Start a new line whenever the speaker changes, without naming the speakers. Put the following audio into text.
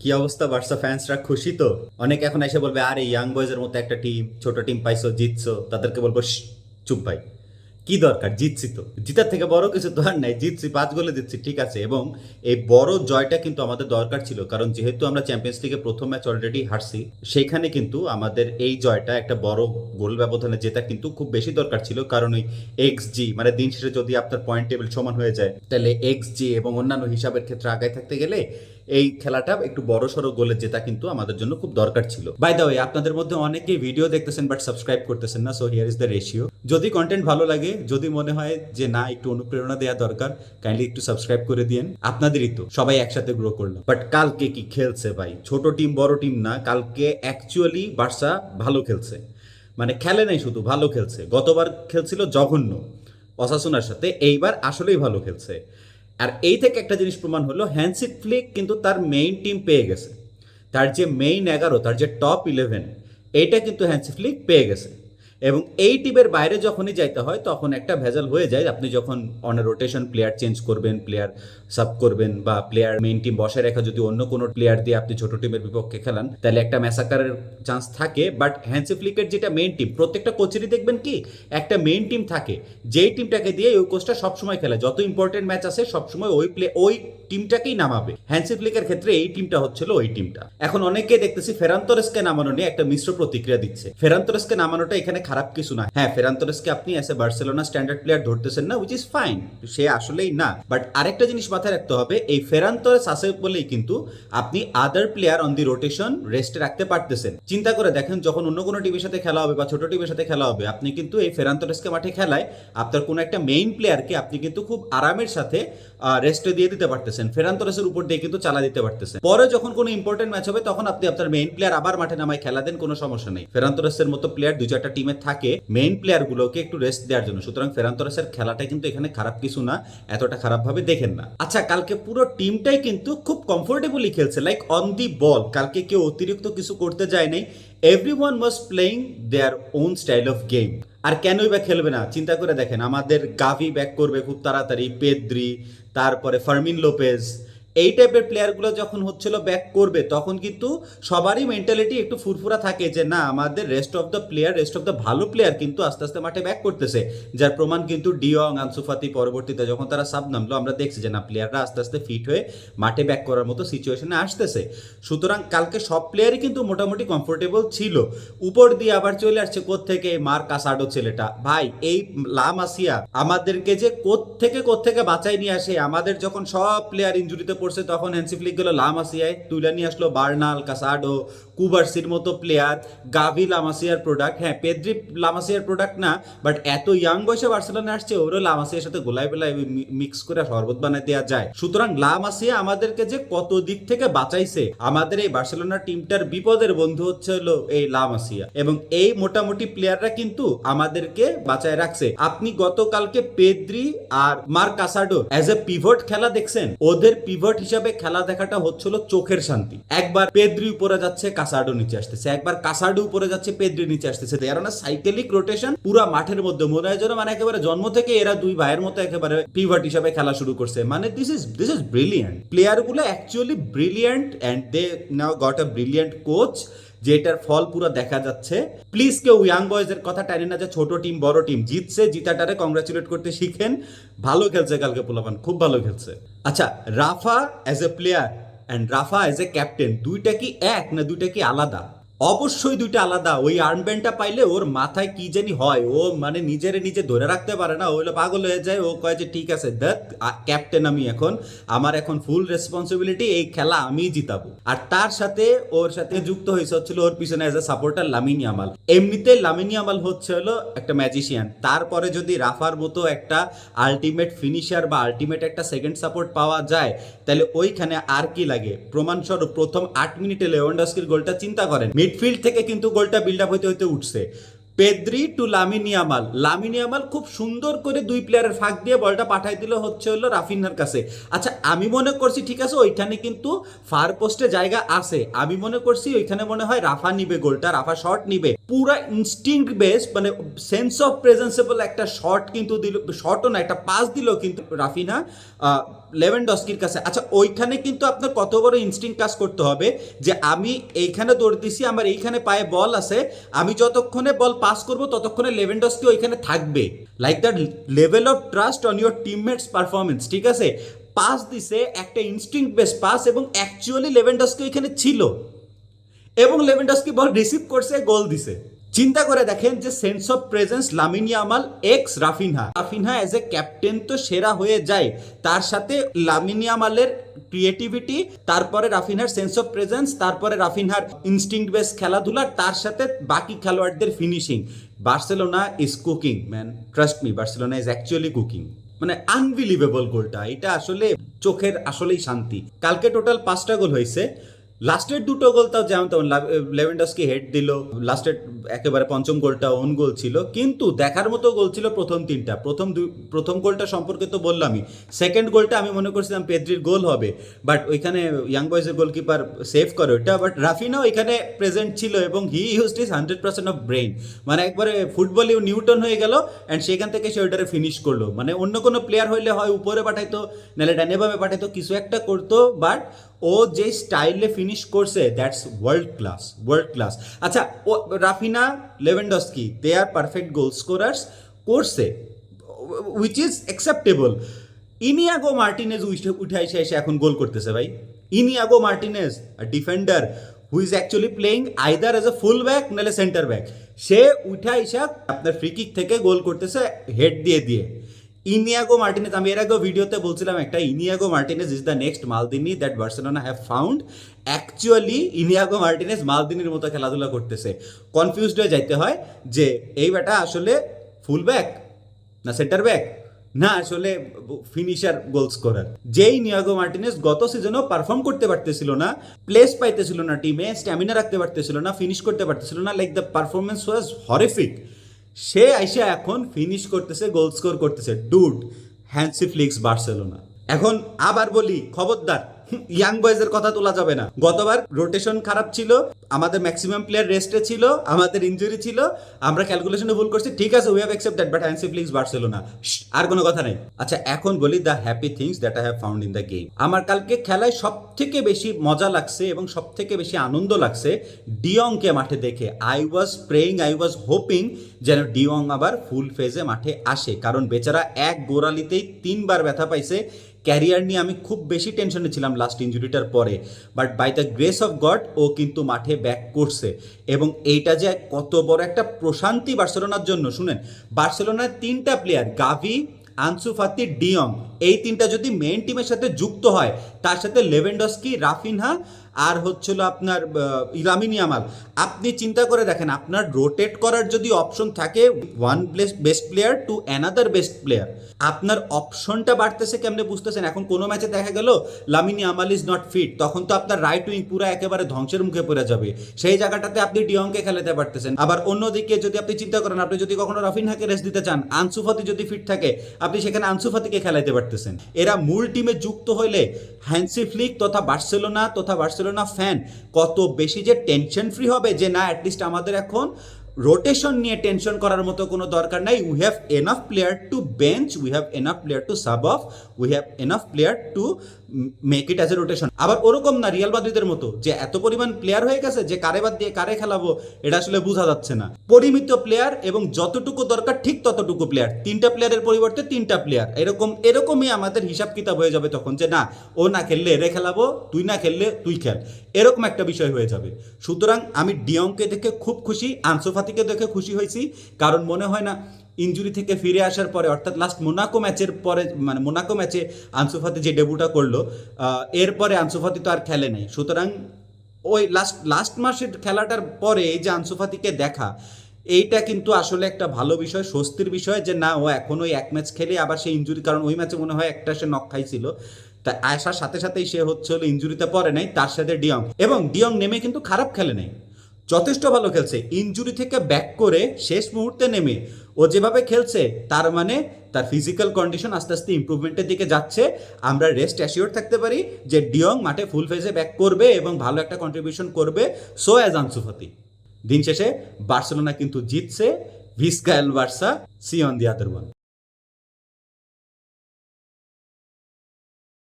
কি অবস্থা? বার্সা ফ্যান্সরা খুশি তো? অনেকে এখন এসে বলবে, আরে ইয়াং বয়েজের মতো একটা টিম ছোট টিম পাইছো, জিতছো। তাদেরকে বলব চুপ ভাই। কি দরকার? জিতছি তো। জিতার থেকে বড় কিছু তো আর নাই। জিতছি, পাঁচ গোলে দিচ্ছি ঠিক আছে। এবং এই বড় জয়টা কিন্তু আমাদের দরকার ছিল। কারণ যেহেতু আমরা চ্যাম্পিয়ন্স লিগে প্রথম ম্যাচ অলরেডি হারছি, সেখানে কিন্তু আমাদের এই জয়টা একটা বড় গোল ব্যবধানে জেতা কিন্তু খুব বেশি দরকার ছিল। কারণ ওই এক্স জি মানে দিন শেষে যদি আপনার পয়েন্ট টেবিল সমান হয়ে যায়, তাহলে এক্স জি এবং অন্যান্য হিসাবের ক্ষেত্রে আগায় থাকতে গেলে এই খেলাটা একটু বড় সড়ো গোলে জেতা কিন্তু আমাদের জন্য খুব দরকার ছিল। বাই দ্য ওয়ে আপনাদের মধ্যে অনেকেই ভিডিও দেখতেছেন বাট সাবস্ক্রাইব করতেছেন না so here is the ratio যদি কন্টেন্ট ভালো লাগে, যদি মনে হয় যে না, একটু অনুপ্রেরণা দেওয়া দরকার কাইন্ডলি একটু সাবস্ক্রাইব করে দিয়েন। আপনাদেরই তো, সবাই একসাথে গ্রো করল। বাট কালকে কি খেলছে ভাই? ছোট টিম বড় টিম না, কালকে অ্যাকচুয়ালি বার্সা ভালো খেলছে। মানে খেলে নাই শুধু, ভালো খেলছে। গতবার খেলছিল জঘন্য। অসাসুনার সাথে, এইবার আসলেই ভালো খেলছে। আর এই থেকে একটা জিনিস প্রমাণ হলো হ্যান্সিক ফ্লিক কিন্তু তার মেইন টিম পেয়ে গেছে। তার যে মেইন এগারো, তার যে টপ ইলেভেন এইটা কিন্তু হ্যান্সি ফ্লিক পেয়ে গেছে। এবং এই টিমের বাইরে যখনই যাইতে হয়, তখন একটা ভেজাল হয়ে যায়। আপনি যখন অন রোটেশন প্লেয়ার চেঞ্জ করবেন প্লেয়ার সাব করবেন বা প্লেয়ার মেইন টিম বসে রেখা যদি অন্য কোনো প্লেয়ার দিয়ে আপনি ছোট টিমের বিপক্ষে খেলান, তাহলে একটা ম্যাসাকারের চান্স থাকে। বাট হ্যান্সি ফ্লিকের যেটা মেইন টিম প্রত্যেকটা কোচেরই দেখবেন কি, একটা মেইন টিম থাকে। যেই টিমটাকে দিয়ে ওই কোচটা সবসময় খেলে। যত ইম্পর্টেন্ট ম্যাচ আছে সবসময় ওই প্লে ওই টিমটাকেই নামাবে। হ্যান্সি ফ্লিকের ক্ষেত্রে এই টিমটা হচ্ছিল ওই টিমটা এখন অনেকে দেখতেছি ফেরান্তরেসকে নামানো নিয়ে একটা মিশ্র প্রতিক্রিয়া দিচ্ছে। ফেরান্তরেসকে নামানোটা এখানে খারাপ কিছু না। হ্যাঁ ফেরান্তরেসকে আপনি এসে বার্সেলোনা স্ট্যান্ডার্ড প্লেয়ার ধরতেছেন না উইচ ইজ ফাইন সে আসলেই না। বাট আরেকটা জিনিস মাথায় রাখতে হবে, এই ফেরান্তরেস আছে বলেই কিন্তু আপনি other player on the rotation রেস্টে রাখতে পারতেছেন। চিন্তা করে দেখেন, যখন অন্য কোনো টিমের সাথে খেলা হবে বা ছোট টিমের সাথে খেলা হবে, আপনি কিন্তু এই ফেরান্তরেসকে মাঠে খেলায় আপনার কোনো একটা মেইন প্লেয়ারকে আপনি কিন্তু খুব আরামের সাথে রেস্টে দিয়ে দিতে পারতেছেন। ফেরান্তরেসের উপর দিয়ে কিন্তু চালা দিতে পারতেছেন। পরে যখন কোনো ইম্পর্টেন্ট ম্যাচ হবে, তখন আপনি আপনার মেইন প্লেয়ার আবার মাঠে নামায়, খেলা দেন, কোনো সমস্যা নেই। ফেরান্তরেসের মতো প্লেয়ার দু চারটা টিমে থাকে মেইন প্লেয়ার গুলোকে একটু রেস্ট দেওয়ার জন্য। সুতরাং ফেরান্তরেসের খেলাটা কিন্তু এখানে খারাপ কিছু না, এতটা খারাপ ভাবে দেখেন না। আচ্ছা কালকে পুরো টিমটাই কিন্তু খুব কমফোর্টেবলি খেলছে লাইক অন দি বল কালকে কেউ অতিরিক্ত কিছু করতে যায় নাই। Every one was playing their own style of game আর কেনই বা খেলবে না? চিন্তা করে দেখেন, আমাদের গাভি ব্যাক করবে খুব তাড়াতাড়ি, পেদ্রি, তারপরে ফার্মিন লোপেজ এই টাইপের প্লেয়ারগুলো যখন হচ্ছিল ব্যাক করবে, তখন কিন্তু সবারই মেন্টালিটি একটু ফুরফুরা থাকে যে, না, আমাদের rest of the player rest of the ভালো প্লেয়ার কিন্তু আস্তে আস্তে মাঠে ব্যাক করতেছে। যার প্রমাণ কিন্তু ডিয়ং আনসুফাতি পরবর্তীতে যখন তারা সাব নামলো, আমরা দেখছি যে, না প্লেয়াররা আস্তে আস্তে ফিট হয়ে মাঠে ব্যাক করার মতো সিচুয়েশনে আসতেছে। সুতরাং কালকে সব প্লেয়ারই কিন্তু মোটামুটি কমফোর্টেবল ছিল। উপর দিয়ে আবার চলে আসছে থেকে মার কাসাডো ছেলেটা। ভাই, এই লাম আসিয়া আমাদেরকে যে থেকে থেকে বাঁচাই নিয়ে আসে, আমাদের যখন সব প্লেয়ার ইঞ্জুরিতে পড়ছে তখন হ্যান্সি ফ্লিক গেল লাম আসিয়ায় তুলে নিয়ে আসলো বার্নাল কাসাডো কুবার্সির মতো প্লেয়ার গাভি লামাসিয়ার প্রোডাক্ট হ্যাঁ পেদ্রি লামাসিয়ার প্রোডাক্ট না বাট এত ইয়াং বয়সে বার্সেলোনা আসছে, ওরও লামাসিয়ার সাথে গোলাই বেলায় মিক্স করে শরবত বানায় দেওয়া যায়। সুতরাং লামাসিয়া আমাদেরকে যে কত দিক থেকে বাঁচাইছে, আমাদের এই বার্সেলোনা টিমটার বিপদের বন্ধু হচ্ছে হলো এই লামাসিয়া। এবং এই মোটামুটি প্লেয়াররা কিন্তু আমাদেরকে বাঁচায় রাখছে। আপনি গতকালকে পেদ্রি আর মার কাসাডো অ্যাজ এ পিভট খেলা দেখছেন? ওদের পিভট হিসাবে খেলা দেখাটা হচ্ছিল চোখের শান্তি। একবার পেদ্রি উপরে যাচ্ছে কাসাডো নিচে আসতেছে। একবার কাসাডো উপরে যাচ্ছে, পেদ্রি নিচে আসতেছে। এরা না সাইকেলিক রোটেশন পুরা মাঠের মধ্যে। মনে হয় যেন মানে একেবারে জন্ম থেকে এরা দুই ভাইয়ের মতো একেবারে পিভট হিসাবে খেলা শুরু করছে। মানে this is this is brilliant প্লেয়ারগুলো actually brilliant and they now got a brilliant coach যেটার ফল পুরো দেখা যাচ্ছে। প্লিজ কেউ ইয়াং বয়েজের কথা টানি না যে ছোট টিম বড় টিম জিতছে, জিতাটারে কংগ্রাচুলেট করতে শিখেন। ভালো খেলছে কালকে পোলাপান। খুব ভালো খেলছে। আচ্ছা Rafa as a player and Rafa as a captain দুইটা কি এক না দুইটা কি আলাদা? অবশ্যই দুইটা আলাদা। ওই আর্মব্যান্ডটা পাইলে ওর মাথায় কি জানি হয়। ও মানে নিজের নিজে ধরে রাখতে পারে না। ওইলো পাগল হয়ে যায়। ও কয় যে, ঠিক আছে, দেখ ক্যাপ্টেন আমি এখন। আমার এখন ফুল রেসপন্সিবিলিটি এই খেলা আমি জিতাবো। আর তার সাথে ওর সাথে যুক্ত হয়েছে হচ্ছিল ওর পিছনে as a supporter Lamine Yamal. এমনিতে লামিনী আমাল হচ্ছে হলো একটা ম্যাজিশিয়ান তারপরে যদি রাফার মতো একটা আলটিমেট ফিনিশার বা আলটিমেট একটা সেকেন্ড সাপোর্ট পাওয়া যায়, তাহলে ওইখানে আর কি লাগে? প্রমাণস্বরূপ প্রথম আট মিনিটে লেওয়ান্ডাস্কির গোলটা চিন্তা করেন। মিডফিল্ড থেকে কিন্তু গোলটা বিল্ড আপ হইতে হইতে উঠছে। পেদ্রি টু লামিনিয়ামাল লামিনিয়ামাল খুব সুন্দর করে দুই প্লেয়ারের ফাঁক দিয়ে বলটা পাঠাই দিল হচ্ছে হলো রাফিনার কাছে। আচ্ছা আমি মনে করছি, ঠিক আছে, ওইখানে কিন্তু ফার পোস্টে জায়গা আছে। আমি মনে করছি, ওইখানে মনে হয় রাফা নিবে গোলটা রাফা শট নিবে। পুরা ইনস্টিংক্ট বেস মানে সেন্স অফ প্রেজেন্সেবল একটা শট কিন্তু দিল শটও না, একটা পাস দিল কিন্তু রাফিনা লেভেনডস্কির কাছে। আচ্ছা ওইখানে কিন্তু আপনার কত বড় ইনস্টিং কাজ করতে হবে যে আমি এইখানে দৌড় দিছি, আমার এইখানে পায়ে বল আছে, আমি যতক্ষণে বল পাস করব ততক্ষণে লেভেনডস্কি ওইখানে থাকবে। Like that level of trust on your teammates performance ঠিক আছে? পাস দিছে, একটা ইনস্টিং বেস পাস এবং অ্যাকচুয়ালি লেভেনডস্কি ওইখানে ছিল। এবং লেভেন্ডস্কি বল রিসিভ করছে গোল দিছে। চিন্তা করে দেখেন যে sense of presence Lamine Yamal x Raphinha. Raphinha as a captain তো সেরা হয়ে যায়। তার সাথে লামিনী আমালের ক্রিয়েটিভিটি তারপরে রাফিনহার সেন্স অফ প্রেজেন্স তারপরে রাফিনহার ইনস্টিংক্ট বেস খেলাধুলা, তার সাথে বাকি খেলোয়াড়দের finishing Barcelona is cooking man trust me Barcelona is actually cooking মানে আনবিলিভেবল গোলটা এটা আসলে চোখের আসলেই শান্তি। কালকে টোটাল পাঁচটা গোল হয়েছে। লাস্টের দুটো গোল তাও যেমন তেমন লেভেন্ডাসকে হেড দিল। লাস্টের একেবারে পঞ্চম গোলটা ওন গোল ছিল। কিন্তু দেখার মতো গোল ছিল প্রথম তিনটা। প্রথম প্রথম গোলটা সম্পর্কে তো বললামই। সেকেন্ড গোলটা আমি মনে করছিলাম পেদ্রির গোল হবে। বাট ওইখানে ইয়াং বয়েজের গোলকিপার সেভ করে ওইটা। বাট রাফিনাও এখানে প্রেজেন্ট ছিল এবং he use his hundred percent of brain মানে একবারে ফুটবল নিউটন হয়ে গেল অ্যান্ড সেখান থেকে সে ওইটারে ফিনিশ করল। মানে অন্য কোনো প্লেয়ার হইলে হয় উপরে পাঠাইতো, নাহলে ডানেভাবে পাঠাইতো, কিছু একটা করতো। বাট ও যে স্টাইলে ফিনিশ করছে that's world class world class আচ্ছা ও Raphinha Lewandowski they are perfect goal scorers করছে which is acceptable Inigo Martinez উঠে এসে এসে এখন গোল করতেছে ভাই। Inigo Martinez defender who is actually playing either as a full back নাহলে সেন্টার ব্যাক সে উঠা এসে আপনার ফ্রি কিক থেকে গোল করতেছে হেড দিয়ে দিয়ে। ইনিয়াগো মার্টিনেজ, আমি এর আগেও ভিডিওতে বলছিলাম একটা Inigo Martinez is the next Maldini that Barcelona have found actually Inigo Martinez মালদিনির মতো খেলাধুলা করতেছে। কনফিউজড হয়ে যাইতে হয় যে এই ব্যাটা আসলে ফুল ব্যাক না সেন্টার ব্যাক না আসলে ফিনিশার গোল স্কোরার যেই নিয়াগো মার্টিনেস গত সিজনেও পারফর্ম করতে পারতেছিল না প্লেস পাইতেছিল না টিমে স্ট্যামিনা রাখতে পারতেছিল না ফিনিশ করতে পারতেছিল না like the performance was horrific সে আইসা এখন ফিনিশ করতেছে গোল স্কোর করতেছে। ডুড হ্যান্সি ফ্লিক্স বার্সেলোনা এখন আবার বলি, খবরদার ইয়াং বয়েজের কথা তোলা যাবে না। গতবার রোটেশন খারাপ ছিল, আমাদের ম্যাক্সিমাম প্লেয়ার রেস্টে ছিল, আমাদের ইনজুরি ছিল, আমরা ক্যালকুলেশনে ভুল করছি, ঠিক আছে we have accept that but Hansi Flick's Barcelona আর কোনো কথা নেই। আচ্ছা এখন বলি the happy things that I have found in the game আমার কালকে খেলায় সব থেকে বেশি মজা লাগছে এবং সব থেকে বেশি আনন্দ লাগছে ডিয়ংকে মাঠে দেখে। I was praying I was hoping যেন ডিয়ং আবার ফুল ফেজে মাঠে আসে, কারণ বেচারা এক গোড়ালিতেই তিনবার ব্যথা পাইছে ক্যারিয়ার নিয়ে আমি খুব বেশি টেনশনে ছিলাম লাস্ট ইঞ্জুরিটার পরে but by the grace of God ও কিন্তু মাঠে ব্যাক করছে। এবং এইটা যে কত বড় একটা প্রশান্তি বার্সেলোনার জন্য, শুনেন, বার্সেলোনার তিনটা প্লেয়ার গাভি, আনসু ফাতি, ডিয়ং, এই তিনটা যদি মেন টিমের সাথে যুক্ত হয়, তার সাথে লেভেন্ডস্কি, রাফিনহা আর হচ্ছিল আপনার ইলামিনি আমাল। আপনি চিন্তা করে দেখেন, আপনার রোটেট করার যদি অপশন থাকে one place best player to another best player আপনার অপশনটা বাড়তেছে কেমনে বুঝতেছেন? এখন কোনো ম্যাচে দেখা গেল, Lamine Yamal is not fit তখন তো আপনার রাইট উইং পুরো একেবারে ধ্বংসের মুখে পড়ে যাবে। সেই জায়গাটাতে আপনি ডিয়ংকে খেলাতে পারতেছেন। আবার অন্যদিকে যদি আপনি চিন্তা করেন, আপনি যদি কখনো রাফিনহাকে রেস্ট দিতে চান আনসুফাতি যদি ফিট থাকে, আপনি সেখানে আনসুফাতিকে খেলাইতে পারতেছেন। এরা মূল টিমে যুক্ত হইলে হ্যান্সি ফ্লিক তথা বার্সেলোনা তথা বার্সেলোনা ফ্যান কত বেশি যে টেনশন ফ্রি হবে যে না অ্যাটলিস্ট আমাদের এখন রোটেশন নিয়ে টেনশন করার মতো কোনো দরকার নাই। We have enough player to bench we have enough player to sub off we have enough player to make it as a rotation আবার ওরকম না রিয়াল মাদ্রিদের মতো, যে এত পরিমাণ প্লেয়ার হয়ে গেছে যে কারে বাদ দিয়ে কারে খেলাবো, এটা আসলে বোঝা যাচ্ছে না। পরিমিত প্লেয়ার এবং যতটুকু দরকার ঠিক ততটুকু প্লেয়ার তিনটা প্লেয়ারের পরিবর্তে তিনটা প্লেয়ার এরকম, এরকমই আমাদের হিসাব কিতাব হয়ে যাবে তখন যে না, ও না খেললে এরে খেলাবো, তুই না খেললে তুই খেল। এরকম একটা বিষয় হয়ে যাবে। সুতরাং আমি ডিয়ংকে দেখে খুব খুশি আনসোফাতিকে দেখে খুশি হয়েছি, কারণ মনে হয় না ইঞ্জুরি থেকে ফিরে আসার পরে, অর্থাৎ লাস্ট মোনাকো ম্যাচের পরে মানে মোনাকো ম্যাচে আনসুফাতি যে ডেবুটা করল এরপরে আনসুফাতি তো আর খেলে নাই। সুতরাং ওই লাস্ট লাস্ট মাসের খেলাটার পরে এই যে আনসুফাতিকে দেখা, এইটা কিন্তু আসলে একটা ভালো বিষয়, স্বস্তির বিষয় যে না, ও এখন ওই এক ম্যাচ খেলে আবার সেই ইঞ্জুরি, কারণ ওই ম্যাচে মনে হয় একটা সে নক খাইছিল। তা আসার সাথে সাথেই সে হচ্ছে হলো ইঞ্জুরিতে পড়ে নাই, তার সাথে ডিয়ং এবং ডিয়ং নেমে কিন্তু খারাপ খেলে নাই। যথেষ্ট ভালো খেলছে। ইঞ্জুরি থেকে ব্যাক করে শেষ মুহূর্তে নেমে, ও যেভাবে খেলছে, তার মানে তার ফিজিক্যাল কন্ডিশন আস্তে আস্তে ইমপ্রুভমেন্টের দিকে যাচ্ছে। আমরা রেস্ট অ্যাসিওর থাকতে পারি যে ডিয়ং মাঠে ফুল ফেজে ব্যাক করবে এবং ভালো একটা কন্ট্রিবিউশন করবে সো অ্যাজ আনসুফাতি দিন শেষে বার্সেলোনা কিন্তু জিতছে, ভিসকায়েল Barca see on the other one